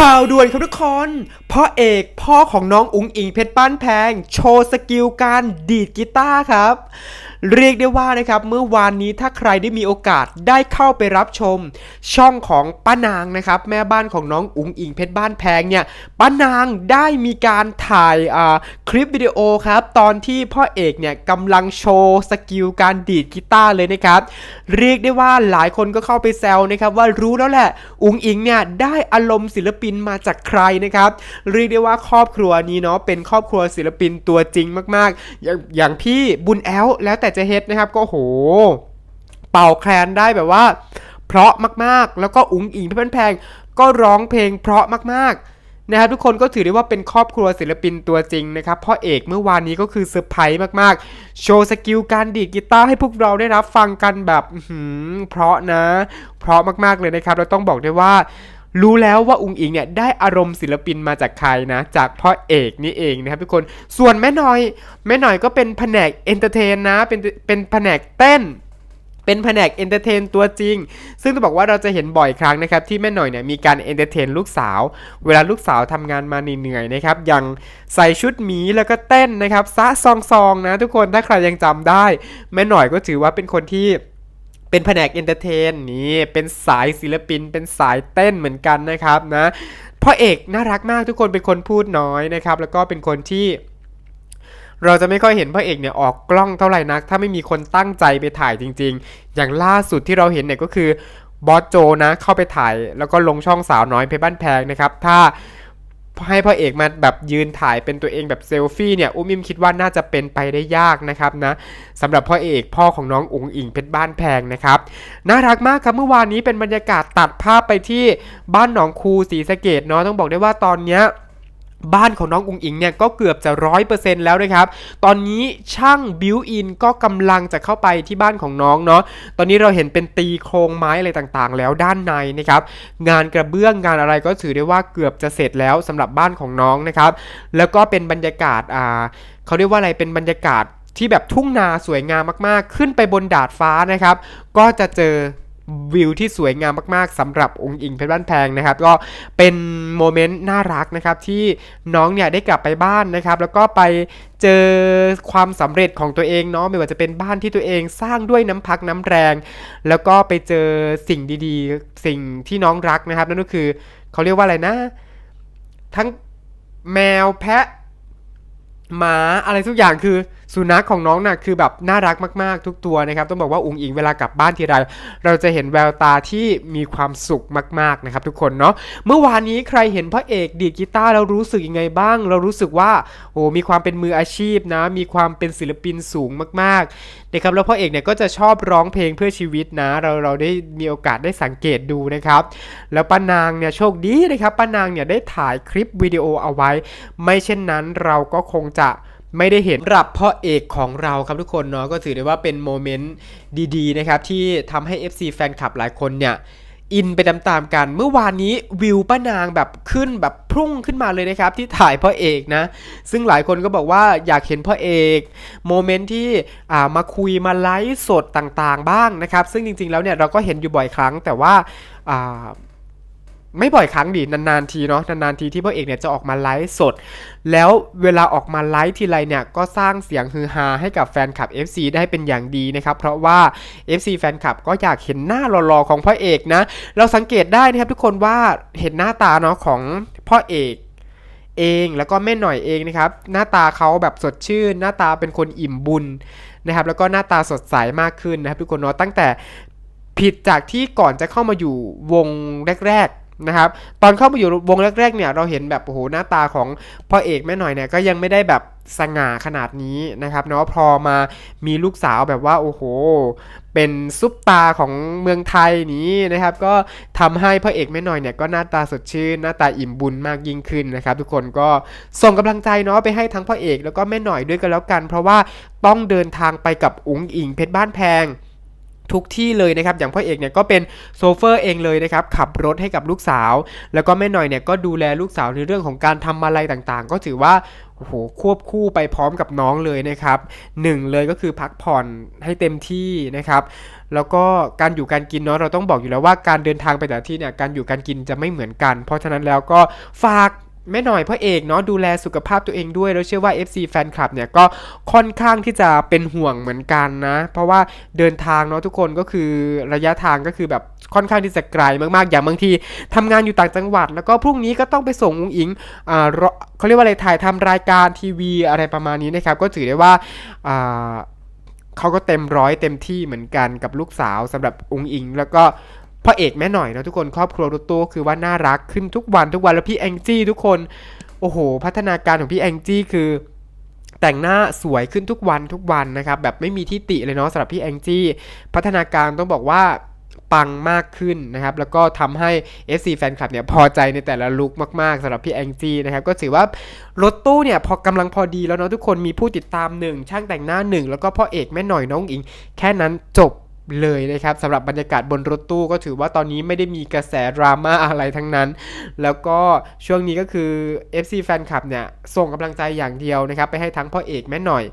ข่าวด่วนครับทุกคนพ่อเอกพ่อของน้องอุ๋งอิงเพชรบ้านแพง โชว์สกิลการดีดกีตาร์ครับ เรียกได้ว่านะครับเมื่อวานนี้ถ้าใครได้มีโอกาสได้เข้าไปรับชม ช่องของป้านางนะครับแม่บ้านของน้องอุ๋งอิงเพชรบ้านแพงเนี่ยป้านางได้มีการถ่ายอ่าคลิปวิดีโอครับตอนที่พ่อเอกเนี่ยกำลังโชว์สกิลการดีดกีตาร์เลยนะครับเรียกได้ว่าหลายคนก็เข้าไปแซวนะครับว่ารู้แล้วแหละอุ๋งอิงเนี่ยได้อารมณ์ศิลปินมาจากใครนะครับเรียกได้ว่าครอบครัวนี้เนาะเป็นครอบครัวศิลปินตัวจริงมากๆ อย่างอย่างพี่บุญแอลแล้วแต่จะเฮ็ดนะครับก็โห เป่าแคลนได้แบบว่า เพราะมากๆ แล้วก็อุ๋งอิงพชรแพงก็ร้องเพลงเพราะมากๆนะครับทุกคนก็ถือได้ว่าเป็นครอบครัวศิลปินตัวจริงนะครับพ่อเอกเมื่อวานนี้ก็คือเซอร์ไพรส์มากๆ โชว์สกิลการดีดกีตาร์ให้พวกเราได้รับฟังกันแบบเพราะนะ เพราะมากๆเลยนะครับ เราต้องบอกได้ว่า รู้แล้วว่าอุงอิงเนี่ยได้อารมณ์ศิลปินมาจากใครนะ จากพ่อเอกนี่เองนะครับทุกคนส่วนแม่หน่อย แม่หน่อยก็เป็นแผนกเอนเตอร์เทนนะ เป็นเป็นแผนกเต้นเป็นแผนกเอนเตอร์เทนตัวจริง ซึ่งต้องบอกว่าเราจะเห็นบ่อยครั้งนะครับ ที่แม่หน่อยเนี่ยมีการเอนเตอร์เทนลูกสาว เวลาลูกสาวทำงานมาเหนื่อยๆนะครับย่างใส่ชุดหมีแล้วก็เต้นนะครับซะซองซองๆนะทุกคน ถ้าใครยังจำได้ แม่หน่อยก็ถือว่าเป็นคนที่ เป็นแผนกเอนเตอร์เทนนี่เป็นสายศิลปิน เป็นสายเต้นเหมือนกันนะครับนะพ่อเอกน่ารักมากทุกคนเป็นคนพูดน้อยนะครับ แล้วก็เป็นคนที่เราจะไม่ค่อยเห็นพ่อเอกเนี่ยออกกล้องเท่าไหร่นัก ถ้าไม่มีคนตั้งใจไปถ่ายจริง ๆ อย่างล่าสุดที่เราเห็นเนี่ยก็คือบอสโจนะเข้าไปถ่าย แล้วก็ลงช่องสาวน้อยเพชรบ้านแพงนะครับ ถ้า ให้พ่อเอกมาแบบยืนถ่ายเป็นตัวเองแบบเซลฟี่เนี่ยอุ้มอิมคิดว่าน่าจะเป็นไปได้ยากนะครับนะสำหรับพ่อเอกพ่อของน้องอุ๋งอิงเพชรบ้านแพงนะครับน่ารักมากครับเมื่อวานนี้เป็นบรรยากาศตัดภาพไปที่บ้านหนองคูศรีสะเกดเนาะต้องบอกได้ว่าตอนเนี้ย บ้านของน้องอุงอิงเนี่ยก็เกือบจะร้อยเปอร์เซ็นต์แล้วนะครับ ตอนนี้ช่างบิวอินก็กำลังจะเข้าไปที่บ้านของน้องเนาะ ตอนนี้เราเห็นเป็นตีโครงไม้อะไรต่างๆ แล้วด้านในนะครับ งานกระเบื้องงานอะไรก็ถือได้ว่าเกือบจะเสร็จแล้วสำหรับบ้านของน้องนะครับ แล้วก็เป็นบรรยากาศอ่าเขาเรียกว่าอะไรเป็นบรรยากาศที่แบบทุ่งนาสวยงามมากๆ ขึ้นไปบนดาดฟ้านะครับ ก็จะเจอ วิวที่สวยงามมากๆสำหรับองค์อิงเพชรบ้านแพงนะครับ ก็เป็นโมเมนต์น่ารักนะครับที่น้องเนี่ยได้กลับไปบ้านนะครับ แล้วก็ไปเจอความสำเร็จของตัวเองเนาะไม่ว่าจะเป็นบ้านที่ตัวเองสร้างด้วยน้ำพักน้ำแรง แล้วก็ไปเจอสิ่งดีๆ สิ่งที่น้องรักนะครับ นั่นก็คือเขาเรียกว่าอะไรนะ ทั้งแมวแพะหมาอะไรทุกอย่างคือ สุนัขของน้องน่ะคือแบบน่ารักมากๆทุกตัวนะครับ ต้องบอกว่าอุ๋งอิงเวลากลับบ้านทีไรเราจะเห็นแววตาที่มีความสุขมากๆนะครับทุกคนเนาะเมื่อวานนี้ใครเห็นพระเอกดีดกีตาร์แล้วรู้สึกยังไงบ้าง เรารู้สึกว่าโอ้มีความเป็นมืออาชีพนะ มีความเป็นศิลปินสูงมากๆนะครับแล้วพระเอกเนี่ยก็จะชอบร้องเพลงเพื่อชีวิตนะ เราเราได้มีโอกาสได้สังเกตดูนะครับ แล้วป้านางเนี่ยโชคดีนะครับป้านางเนี่ยได้ถ่ายคลิปวิดีโอเอาไว้ ไม่เช่นนั้นเราก็คงจะ ไม่ได้เห็นรับพ่อเอกของเราครับทุกคนเนาะก็ถือได้ว่าเป็นโมเมนต์ดีๆนะครับที่ทำให้ FC แฟนคลับหลายคนเนี่ยอินไปตามๆกัน เมื่อวานนี้วิวป้านางแบบขึ้นแบบพุ่งขึ้นมาเลยนะครับ ที่ถ่ายพ่อเอกนะ ซึ่งหลายคนก็บอกว่าอยากเห็นพ่อเอกโมเมนต์ที่มาคุยมาไลฟ์สดต่างๆบ้างนะครับ ซึ่งจริงๆแล้วเนี่ยเราก็เห็นอยู่บ่อยครั้งแต่ว่า ไม่บ่อยครั้งดินานๆทีเนาะนานๆทีที่พ่อเอกเนี่ยจะออกมาไลฟ์สด แล้วเวลาออกมาไลฟ์ทีไรเนี่ยก็สร้างเสียงฮือฮาให้กับแฟนคลับ FC ได้เป็นอย่างดีนะครับ เพราะว่า FC แฟนคลับก็อยากเห็นหน้าหล่อๆของพ่อเอกนะ เราสังเกตได้นะครับทุกคนว่าเห็นหน้าตาเนาะของพ่อเอกเองแล้วก็แม่หน่อยเองนะครับหน้าตาเขาแบบสดชื่น หน้าตาเป็นคนอิ่มบุญนะครับแล้วก็หน้าตาสดใสมากขึ้นนะครับทุกคนเนาะตั้งแต่ผิดจากที่ก่อนจะเข้ามาอยู่วงแรก นะครับตอนเข้ามาอยู่วงแรกๆเนี่ยเราเห็นแบบโอ้โหหน้าตาของพ่อเอกแม่หน่อยเนี่ยก็ยังไม่ได้แบบสง่าขนาดนี้นะครับเนาะพอมามีลูกสาวแบบว่าโอ้โห เป็นซุปตาของเมืองไทยนี้นะครับ ก็ทำให้พ่อเอกแม่หน่อยเนี่ยก็หน้าตาสดชื่น หน้าตาอิ่มบุญมากยิ่งขึ้นนะครับ ทุกคนก็ส่งกำลังใจเนาะไปให้ทั้งพ่อเอกแล้วก็แม่หน่อยด้วยกันแล้วกัน เพราะว่าต้องเดินทางไปกับอุ๋งอิงเพชรบ้านแพง ทุกที่เลยนะครับ อย่างพ่อเอกเนี่ยก็เป็นโซเฟอร์เองเลยนะครับ ขับรถให้กับลูกสาว แล้วก็แม่หน่อยเนี่ยก็ดูแลลูกสาวในเรื่องของการทำอะไรต่างๆ ก็ถือว่าโอ้โหควบคู่ไปพร้อมกับน้องเลยนะครับหนึ่งเลยก็คือพักผ่อนให้เต็มที่นะครับแล้วก็การอยู่การกินเนาะเราต้องบอกอยู่แล้วว่าการเดินทางไปแต่ที่เนี่ยการอยู่การกินจะไม่เหมือนกัน เพราะฉะนั้นแล้วก็ฝาก แม่หน่อยพ่อเอกเนาะดูแลสุขภาพตัวเองด้วย แล้วเชื่อว่า FC แฟนคลับเนี่ยก็ค่อนข้างที่จะเป็นห่วงเหมือนกันนะ เพราะว่าเดินทางเนาะทุกคนก็คือระยะทางก็คือแบบค่อนข้างที่จะไกลมากๆ อย่างบางทีทำงานอยู่ต่างจังหวัด แล้วก็พรุ่งนี้ก็ต้องไปส่งอุงอิงอ่าเขาเรียกว่าอะไรถ่ายทำรายการทีวีอะไรประมาณนี้นะครับ ก็ถือได้ว่าอ่าเขาก็เต็มร้อยเต็มที่เหมือนกันกับลูกสาวสำหรับองค์อิง แล้วก็ พ่อเอกแม่หน่อยนะทุกคนครอบครัวรถตู้คือว่าน่ารักขึ้นทุกวันทุกวันแล้วพี่แองจี้ทุกคนโอ้โห พัฒนาการของพี่แองจี้คือแต่งหน้าสวยขึ้นทุกวันทุกวันนะครับ แบบไม่มีที่ติเลยเนาะสำหรับพี่แองจี้พัฒนาการต้องบอกว่าปังมากขึ้นนะครับ แล้วก็ทำให้ FC แฟนคลับเนี่ยพอใจในแต่ละลุคมาก ๆสำหรับพี่แองจี้นะครับ ก็ถือว่ารถตู้เนี่ยพอกำลังพอดีแล้วเนาะทุกคนมีผู้ติดตามหนึ่งช่างแต่งหน้าหนึ่งแล้วก็พ่อเอกแม่หน่อยน้องอิง แค่นั้นจบ เลยนะครับสำหรับบรรยากาศบนรถตู้ก็ถือว่าตอนนี้ไม่ได้มีกระแสดราม่าอะไรทั้งนั้น แล้วก็ช่วงนี้ก็คือ FC แฟนคลับเนี่ยส่งกำลังใจอย่างเดียวนะครับไปให้ทั้งพ่อเอกแม่หน่อย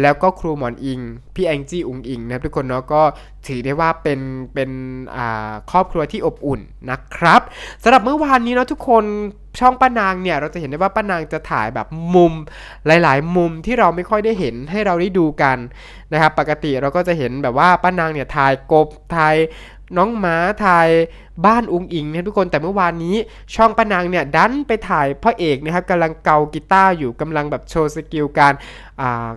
แล้วก็ครูหมอนอิง พี่แองจี้อุงอิงนะทุกคนเนาะก็ถือได้ว่าเป็นเป็นครอบครัวที่อบอุ่นนะครับสำหรับเมื่อวานนี้เนาะทุกคนช่องป้านางเนี่ยเราจะเห็นได้ว่าป้านางจะถ่ายแบบมุมหลาย ๆ มุมที่เราไม่ค่อยได้เห็นให้เราได้ดูกันนะครับปกติเราก็จะเห็นแบบว่าป้านางเนี่ยถ่ายกบถ่ายน้องหมาถ่ายบ้านอุงอิงนะทุกคนแต่เมื่อวานนี้ช่องป้านางเนี่ยดันไปถ่ายพ่อเอกนะครับกำลังเกากีตาร์อยู่กำลังแบบโชว์สกิลการอ่า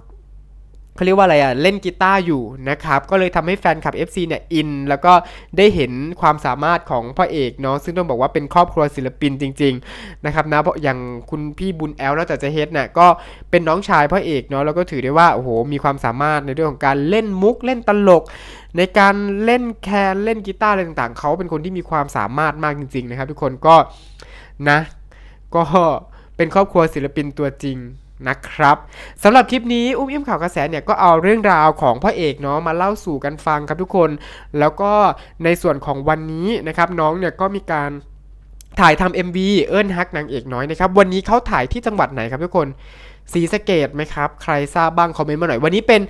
เขาเรียกว่าอะไรอะเล่นกีตาร์อยู่นะครับ ก็เลยทำให้แฟนคลับ FC เนี่ยอิน แล้วก็ได้เห็นความสามารถของพ่อเอกเนาะซึ่งต้องบอกว่าเป็นครอบครัวศิลปินจริง ๆ นะครับนะเพราะอย่างคุณพี่บุญแอลแล้วแต่จะเฮดเนี่ยก็เป็นน้องชายพ่อเอกเนาะแล้วก็ถือได้ว่าโอ้โหมีความสามารถในเรื่องของการเล่นมุกเล่นตลก ในการเล่นแคนเล่นกีตาร์อะไรต่างๆเขาเป็นคนที่มีความสามารถมากจริง ๆ นะครับ ทุกคนก็นะ ก็เป็นครอบครัวศิลปินตัวจริง นะครับสำหรับคลิปนี้อุ้มอิ่มข่าวกระแสเนี่ยก็เอาเรื่องราวของพ่อเอกเนาะมาเล่าสู่กันฟังครับทุกคน แล้วก็ในส่วนของวันนี้นะครับน้องเนี่ยก็มีการถ่ายทำ MV เอิ้นฮักนางเอกน้อยนะครับ วันนี้เขาถ่ายที่จังหวัดไหนครับทุกคนศรีสเกดไหมครับ ใครทราบบ้างคอมเมนต์มาหน่อย วันนี้เป็น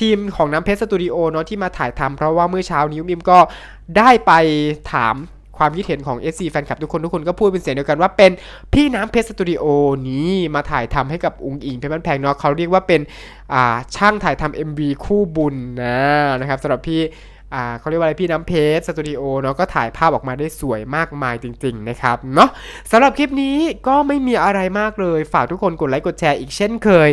ทีมของน้ำเพชรสตูดิโอเนาะที่มาถ่ายทำเพราะว่าเมื่อเช้านี้อุ้มอิ่มก็ได้ไปถาม ความคิดเห็นของ SC แฟนคลับทุกคนทุกคนก็พูดเป็นเสียงเดียวกันว่าเป็นพี่น้ำเพชรสตูดิโอนี้มาถ่ายทำให้กับอุงอิงเพชรบ้านแพงเนาะเขาเรียกว่าเป็นช่างถ่ายทำ MV คู่บุญนะนะครับสำหรับพี่ อ่าเขาเรียกว่าอะไรพี่น้ำเพชรสตูดิโอเนาะก็ถ่ายภาพออกมาได้สวยมากมายจริง ๆ นะครับเนาะสำหรับคลิปนี้ก็ไม่มีอะไรมากเลย ฝากทุกคนกดไลค์กดแชร์อีกเช่นเคย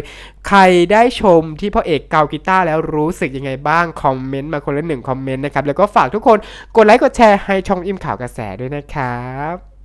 ใครได้ชมที่พ่อเอกเกากีตาร์แล้วรู้สึกยังไงบ้าง คอมเมนต์มาคนละหนึ่งคอมเมนต์นะครับ แล้วก็ฝากทุกคนกดไลค์กดแชร์ให้ช่องอิมข่าวกระแสด้วยนะครับ